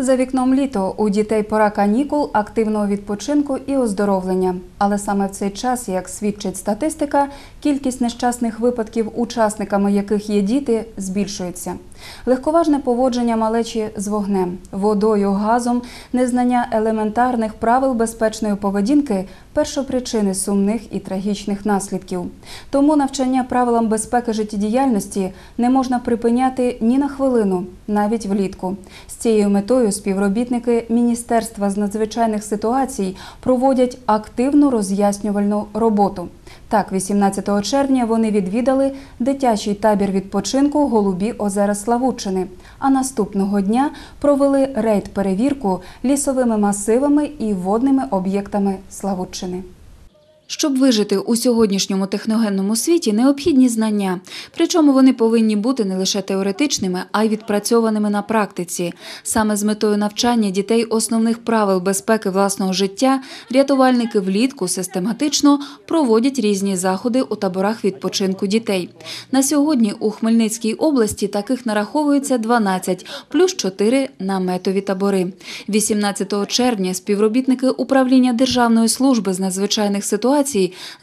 За вікном літо у дітей пора канікул, активного відпочинку і оздоровлення. Але саме в цей час, як свідчить статистика, кількість нещасних випадків, учасниками яких є діти, збільшується. Легковажне поводження малечі з вогнем, водою, газом, незнання елементарних правил безпечної поведінки першопричини сумних і трагічних наслідків. Тому навчання правилам безпеки життєдіяльності не можна припиняти ні на хвилину, навіть влітку. З цією метою співробітники Міністерства з надзвичайних ситуацій проводять активну роз'яснювальну роботу. Так, 18 червня вони відвідали дитячий табір відпочинку Голубі озера Славучини, А наступного дня провели рейд-перевірку лісовими масивами і водними об'єктами Славутчини. Щоб вижити у сьогоднішньому техногенному світі, необхідні знання. Причому вони повинні бути не лише теоретичними, а й відпрацьованими на практиці. Саме з метою навчання дітей основних правил безпеки власного життя рятувальники влітку систематично проводять різні заходи у таборах відпочинку дітей. На сьогодні у Хмельницькій області таких нараховується 12, плюс 4 наметові табори. 18 червня співробітники управління Державної служби з надзвичайних ситуацій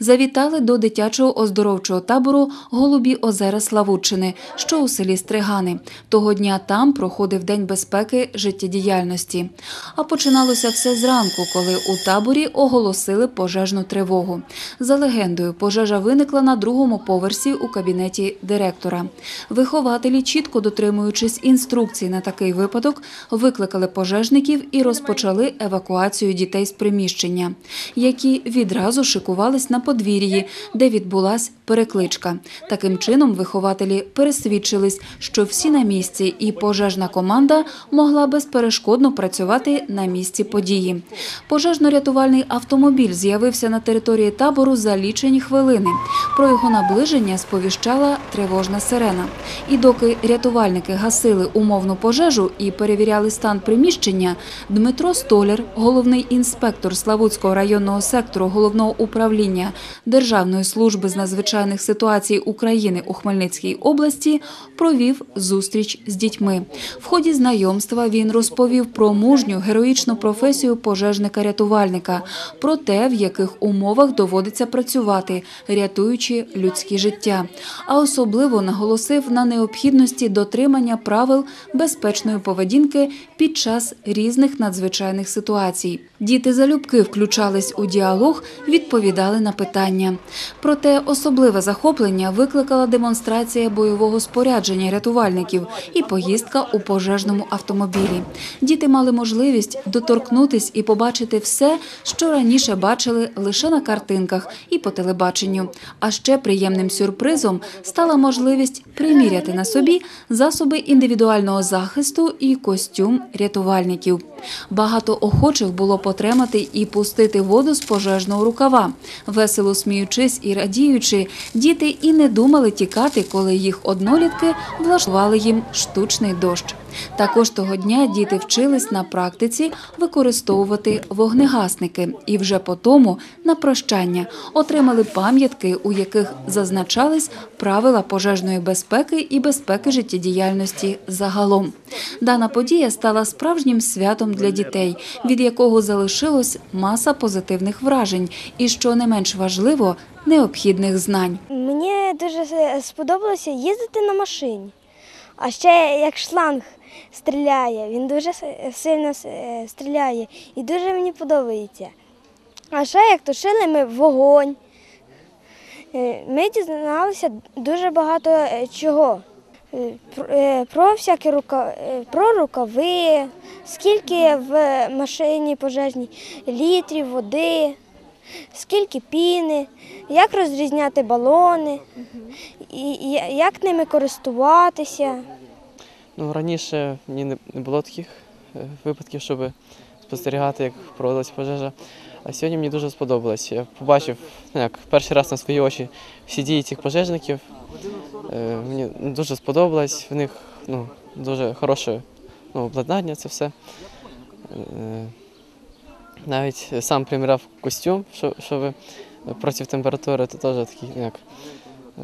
завітали до дитячого оздоровчого табору Голубі озера Славутчини, що у селі Стригани. Того дня там проходив День безпеки життєдіяльності. А починалося все зранку, коли у таборі оголосили пожежну тривогу. За легендою, пожежа виникла на другому поверсі у кабінеті директора. Вихователі, чітко дотримуючись інструкцій на такий випадок, викликали пожежників і розпочали евакуацію дітей з приміщення, які відразу шикувались на подвір'ї, де відбулась перекличка. Таким чином, вихователі пересвідчились, що всі на місці, і пожежна команда могла безперешкодно працювати на місці події. Пожежно-рятувальний автомобіль з'явився на території табору за лічені хвилини. Про його наближення сповіщала тривожна сирена. І доки рятувальники гасили умовну пожежу і перевіряли стан приміщення, Дмитро Столяр, головний інспектор Славутського районного сектору головного управління Державної служби з надзвичайних ситуацій України у Хмельницькій області, провів зустріч з дітьми. В ході знайомства він розповів про мужню героїчну професію пожежника-рятувальника, про те, в яких умовах доводиться працювати, рятуючи людські життя. А особливо наголосив на необхідності дотримання правил безпечної поведінки під час різних надзвичайних ситуацій. Діти залюбки включались у діалог, відповідали на питання. Проте особливе захоплення викликала демонстрація бойового спорядження рятувальників і поїздка у пожежному автомобілі. Діти мали можливість доторкнутись і побачити все, що раніше бачили лише на картинках і по телебаченню. А ще приємним сюрпризом стала можливість приміряти на собі засоби індивідуального захисту і костюм рятувальників. Багато охочих було потримати і пустити воду з пожежного рукава. Весело сміючись і радіючи, діти і не думали тікати, коли їх однолітки влаштували їм штучний дощ. Також того дня діти вчились на практиці використовувати вогнегасники і вже по тому на прощання отримали пам'ятки, у яких зазначались правила пожежної безпеки і безпеки життєдіяльності загалом. Дана подія стала справжнім святом для дітей, від якого залишилось маса позитивних вражень, і що не менш важливо, необхідних знань. Мені дуже сподобалося їздити на машині. А ще як шланг стріляє, він дуже сильно стріляє і дуже мені подобається. А ще як тушили ми вогонь. Е, Ми дізналися дуже багато е, чого. Е, про- е, всякі рука... е, про рукави, скільки в машині пожежній літрів води, скільки піни, як розрізняти балони, і як ними користуватися. Ну, раніше мені не було таких випадків, щоб спостерігати, як проводилась пожежа. А сьогодні мені дуже сподобалось. Я побачив ну, як перший раз на свої очі всі дії цих пожежників. Е, Мені дуже сподобалось, в них ну, дуже хороше ну, обладнання, це все. Е, Навіть сам приміряв костюм, що- щоб проти температури, то теж такий, як, е,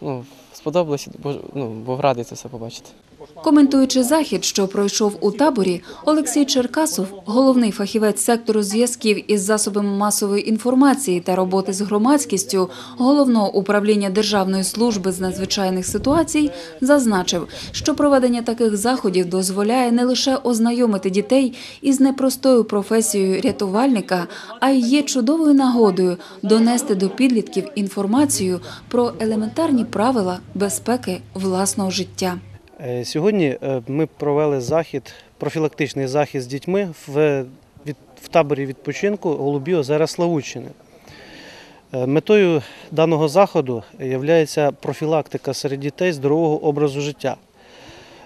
ну, сподобалось, ну, був радий це все побачити. Коментуючи захід, що пройшов у таборі, Олексій Черкасов, головний фахівець сектору зв'язків із засобами масової інформації та роботи з громадськістю головного управління Державної служби з надзвичайних ситуацій, зазначив, що проведення таких заходів дозволяє не лише ознайомити дітей із непростою професією рятувальника, а й є чудовою нагодою донести до підлітків інформацію про елементарні правила безпеки власного життя. Е, Сьогодні е, ми провели захід, профілактичний захід з дітьми в, в таборі відпочинку Голубі озера Славутщини. Е, Метою даного заходу є профілактика серед дітей здорового образу життя.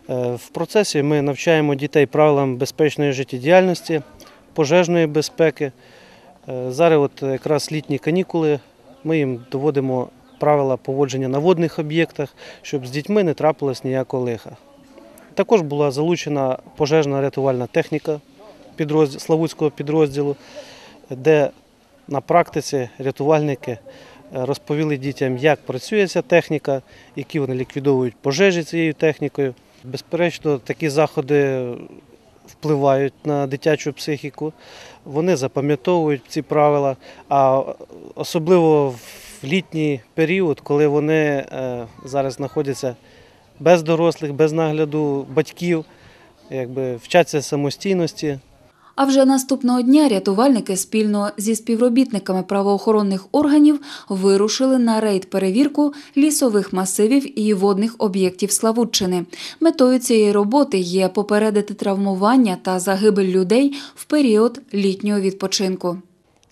В процесі ми навчаємо дітей правилам безпечної життєдіяльності, пожежної безпеки. Зараз от якраз літні канікули, ми їм доводимо правила поводження на водних об'єктах, щоб з дітьми не трапилось ніякого лиха. Також була залучена пожежна рятувальна техніка підрозділ, Славутського підрозділу, де на практиці рятувальники е, розповіли дітям, як працює ця техніка, які вони ліквідовують пожежі цією технікою. Безперечно, такі заходи впливають на дитячу психіку, вони запам'ятовують ці правила, а особливо в літній період, коли вони е, зараз знаходяться без дорослих, без нагляду батьків, якби вчаться самостійності, А вже наступного дня рятувальники спільно зі співробітниками правоохоронних органів вирушили на рейд-перевірку лісових масивів і водних об'єктів Славутчини. Метою цієї роботи є попередити травмування та загибель людей в період літнього відпочинку.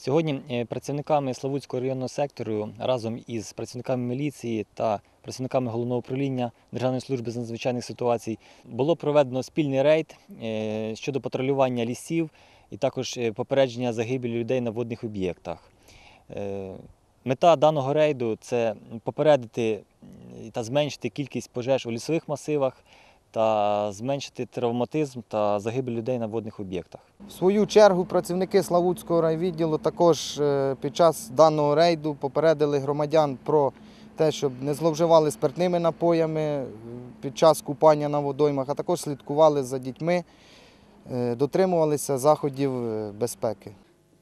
Сьогодні е, працівниками Славутського районного сектору разом із працівниками міліції та працівниками головного управління Державної служби з надзвичайних ситуацій було проведено спільний рейд е, щодо патрулювання лісів і також е, попередження загибелі людей на водних об'єктах. Мета даного рейду це попередити та зменшити кількість пожеж у лісових масивах та зменшити травматизм та загибель людей на водних об'єктах. В свою чергу працівники Славутського райвідділу також е, під час даного рейду попередили громадян про те, щоб не зловживали спиртними напоями е, під час купання на водоймах, а також слідкували за дітьми, е, дотримувалися заходів безпеки.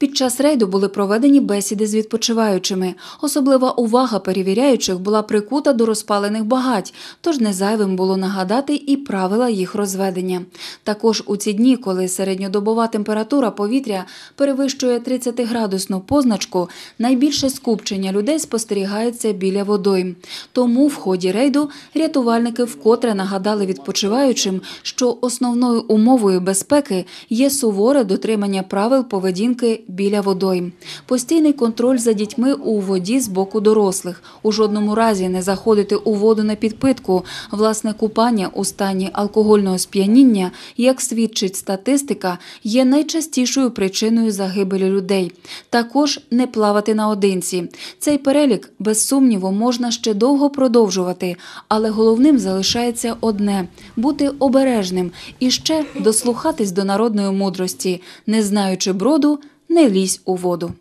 Під час рейду були проведені бесіди з відпочиваючими. Особлива увага перевіряючих була прикута до розпалених багать, тож не зайвим було нагадати і правила їх розведення. Також у ці дні, коли середньодобова температура повітря перевищує 30-градусну позначку, найбільше скупчення людей спостерігається біля водойм. Тому в ході рейду рятувальники вкотре нагадали відпочиваючим, що основною умовою безпеки є суворе дотримання правил поведінки біля водойм. Постійний контроль за дітьми у воді з боку дорослих. У жодному разі не заходити у воду на підпитку. Власне купання у стані алкогольного сп'яніння, як свідчить статистика, є найчастішою причиною загибелі людей. Також не плавати наодинці. Цей перелік, без сумніву, можна ще довго продовжувати, але головним залишається одне бути обережним і ще дослухатись до народної мудрості, не знаючи броду, не лізь у воду.